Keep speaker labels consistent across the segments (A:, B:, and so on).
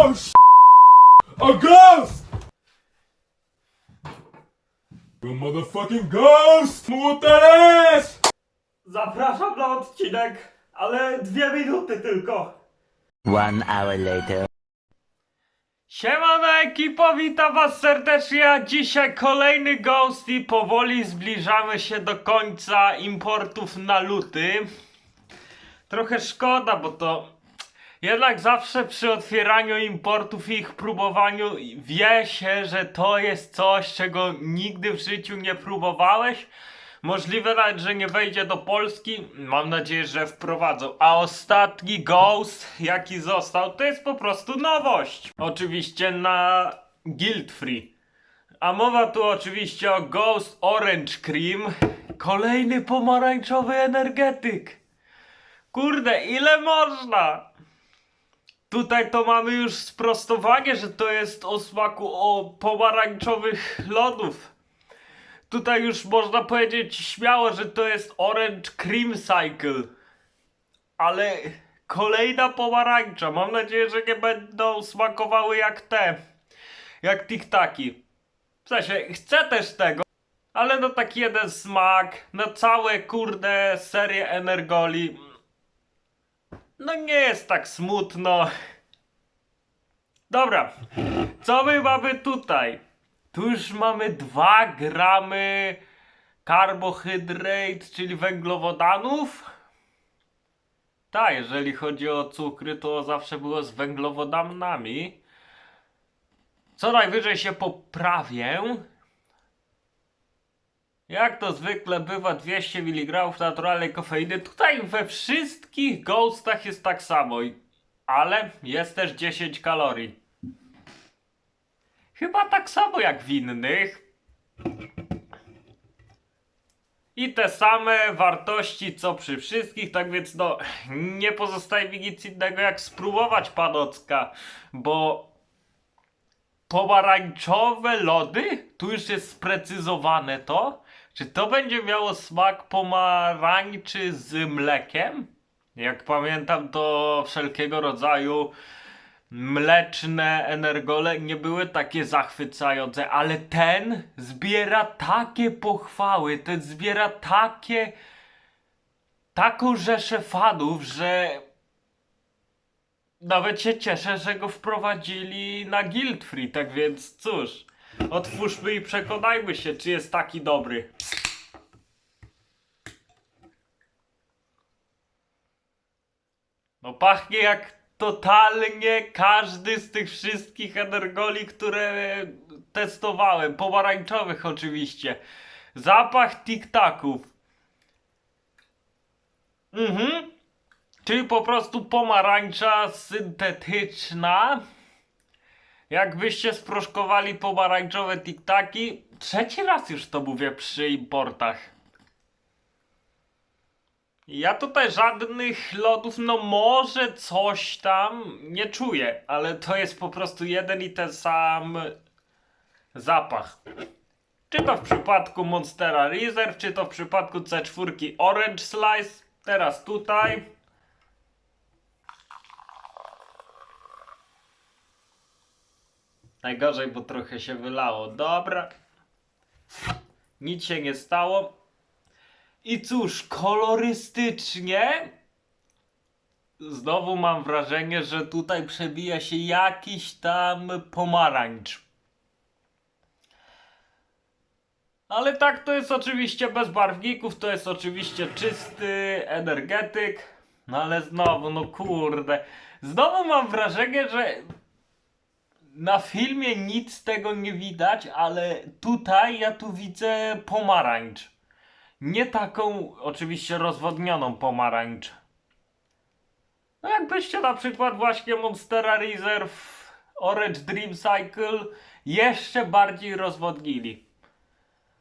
A: Oh sh! A ghost! A motherfucking ghost! What that is?
B: Zapraszam na odcinek, ale dwie minuty tylko.
C: One hour later.
B: Siemano ekipo, witam was serdecznie, a dzisiaj kolejny Ghost i powoli zbliżamy się do końca importów na luty. Trochę szkoda, bo to jednak zawsze przy otwieraniu importów i ich próbowaniu wie się, że to jest coś, czego nigdy w życiu nie próbowałeś. Możliwe nawet, że nie wejdzie do Polski. Mam nadzieję, że wprowadzą. A ostatni Ghost, jaki został, to jest po prostu nowość. Oczywiście na Guild Free. A mowa tu oczywiście o Ghost Orange Cream. Kolejny pomarańczowy energetyk. Kurde, ile można? Tutaj to mamy już sprostowanie, że to jest o smaku o pomarańczowych lodów. Tutaj już można powiedzieć śmiało, że to jest Orange Cream Cycle. Ale kolejna pomarańcza. Mam nadzieję, że nie będą smakowały jak te. Jak tiktaki. W sensie, chcę też tego. Ale no taki jeden smak. Na całe kurde serię Energoli. No nie jest tak smutno. Dobra. Co my mamy tutaj? Tu już mamy 2 gramy carbohydrate, czyli węglowodanów. Tak, jeżeli chodzi o cukry, to zawsze było z węglowodanami. Co najwyżej się poprawię. Jak to zwykle bywa 200 mg naturalnej kofeiny. Tutaj we wszystkich ghostach jest tak samo. Ale jest też 10 kalorii. Chyba tak samo jak w innych. I te same wartości co przy wszystkich, tak więc no nie pozostaje mi nic innego jak spróbować panocka, bo pomarańczowe lody, tu już jest sprecyzowane to, czy to będzie miało smak pomarańczy z mlekiem? Jak pamiętam to wszelkiego rodzaju mleczne energole nie były takie zachwycające, ale ten zbiera takie pochwały, ten zbiera takie taką rzeszę fanów, że nawet się cieszę, że go wprowadzili na Guild Free, tak więc cóż, otwórzmy i przekonajmy się, czy jest taki dobry. No pachnie jak totalnie każdy z tych wszystkich energoli, które testowałem, pomarańczowych oczywiście. Zapach tiktaków. Mhm. Czyli po prostu pomarańcza syntetyczna. Jakbyście sproszkowali pomarańczowe tiktaki. Trzeci raz już to mówię przy importach. Ja tutaj żadnych lodów, no może coś tam nie czuję, ale to jest po prostu jeden i ten sam zapach. Czy to w przypadku Monstera Reserve, czy to w przypadku C4 Orange Slice. Teraz tutaj. Najgorzej, bo trochę się wylało. Dobra. Nic się nie stało. I cóż, kolorystycznie znowu mam wrażenie, że tutaj przebija się jakiś tam pomarańcz. Ale tak, to jest oczywiście bez barwników, to jest oczywiście czysty energetyk. No ale znowu, no kurde. Znowu mam wrażenie, że na filmie nic z tego nie widać, ale tutaj ja tu widzę pomarańcz. Nie taką oczywiście rozwodnioną pomarańcz. No jakbyście na przykład właśnie Monstera Reserve Orange Dream Cycle jeszcze bardziej rozwodnili.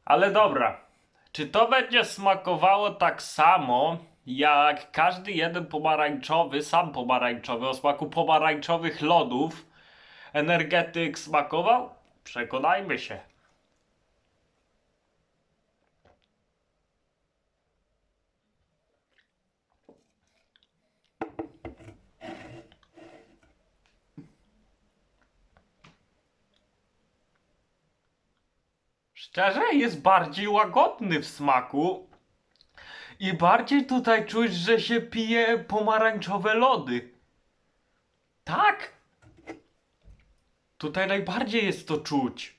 B: Ale dobra. Czy to będzie smakowało tak samo jak każdy jeden pomarańczowy, sam pomarańczowy o smaku pomarańczowych lodów energetyk smakował? Przekonajmy się. Szczerze, jest bardziej łagodny w smaku. I bardziej tutaj czuć, że się pije pomarańczowe lody. Tak, Tutaj najbardziej jest to czuć.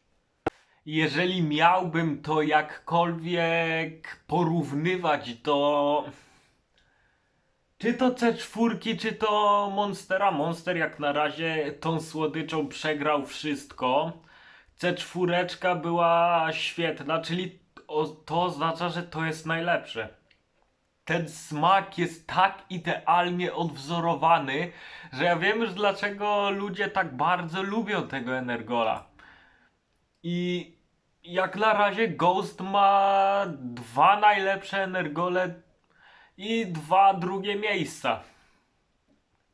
B: Jeżeli miałbym to jakkolwiek porównywać do czy to C4, czy to Monstera. Monster jak na razie tą słodyczą przegrał wszystko. C4 była świetna, czyli to oznacza, że to jest najlepsze. Ten smak jest tak idealnie odwzorowany, że ja wiem już dlaczego ludzie tak bardzo lubią tego Energola. I jak na razie Ghost ma dwa najlepsze Energole i dwa drugie miejsca.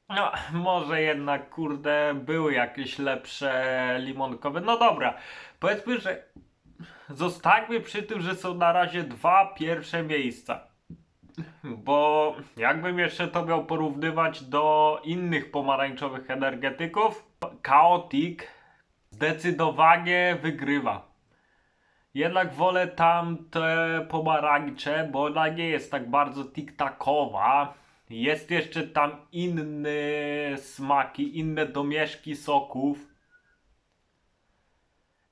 B: No, może jednak, kurde, były jakieś lepsze limonkowe. No dobra, powiedzmy, że zostańmy przy tym, że są na razie dwa pierwsze miejsca. Bo jakbym jeszcze to miał porównywać do innych pomarańczowych energetyków, Chaotic zdecydowanie wygrywa. Jednak wolę tamte pomarańcze, bo ona nie jest tak bardzo tiktakowa. Jest jeszcze tam inne smaki, inne domieszki soków.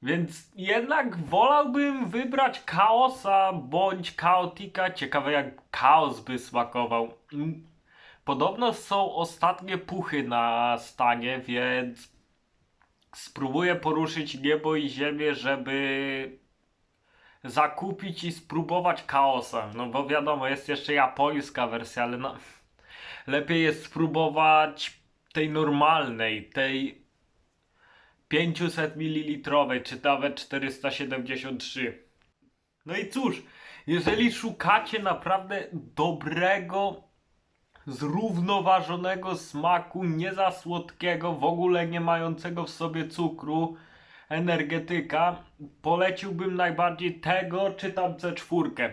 B: Więc jednak wolałbym wybrać Chaosa bądź Chaotika. Ciekawe jak Chaos by smakował. Mm, Podobno są ostatnie puchy na stanie, więc spróbuję poruszyć niebo i ziemię, żeby zakupić i spróbować chaosa. No bo wiadomo, jest jeszcze japońska wersja, ale no. Lepiej jest spróbować tej normalnej, tej 500 ml, czy nawet 473. No i cóż, jeżeli szukacie naprawdę dobrego, zrównoważonego smaku, nie za słodkiego, w ogóle nie mającego w sobie cukru, energetyka, poleciłbym najbardziej tego czy tam C4.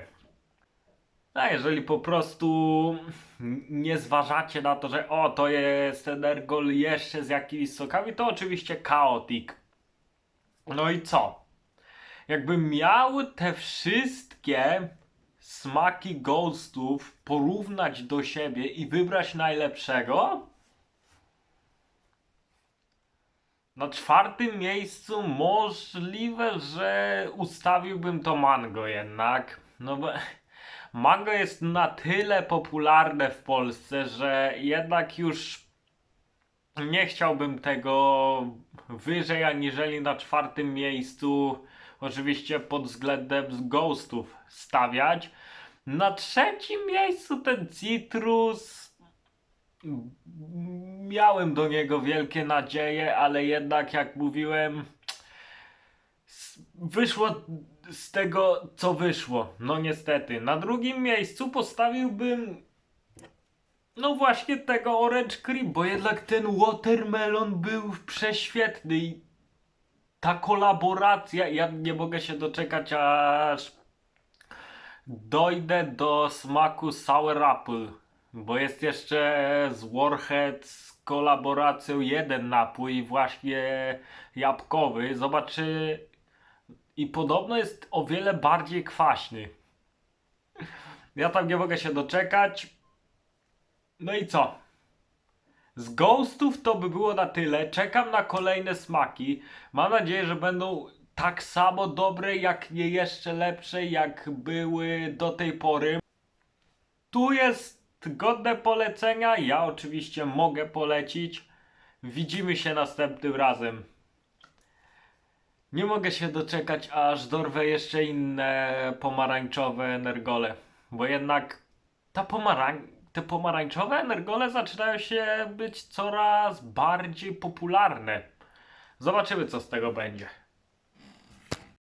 B: A jeżeli po prostu nie zważacie na to, że o, to jest Energol jeszcze z jakimiś sokami, to oczywiście Chaotic. No i co? Jakbym miał te wszystkie smaki Ghostów porównać do siebie i wybrać najlepszego, na czwartym miejscu możliwe, że ustawiłbym to mango jednak. No bo mango jest na tyle popularne w Polsce, że jednak już nie chciałbym tego wyżej aniżeli na czwartym miejscu, oczywiście pod względem ghostów stawiać. Na trzecim miejscu ten citrus miałem do niego wielkie nadzieje, ale jednak jak mówiłem wyszło z tego co wyszło. No niestety. Na drugim miejscu postawiłbym no właśnie tego Orange Cream, bo jednak ten Watermelon był prześwietny i ta kolaboracja, ja nie mogę się doczekać aż dojdę do smaku Sour Apple, bo jest jeszcze z Warhead z kolaboracją jeden napój właśnie jabłkowy. Zobaczy i podobno jest o wiele bardziej kwaśny. Ja tam nie mogę się doczekać. No i co? Z Ghostów to by było na tyle. Czekam na kolejne smaki. Mam nadzieję, że będą tak samo dobre, jak nie jeszcze lepsze, jak były do tej pory. Tu jest godne polecenia. Ja oczywiście mogę polecić. Widzimy się następnym razem. Nie mogę się doczekać, aż dorwę jeszcze inne pomarańczowe energole. Bo jednak ta te pomarańczowe energole zaczynają się być coraz bardziej popularne. Zobaczymy, co z tego będzie.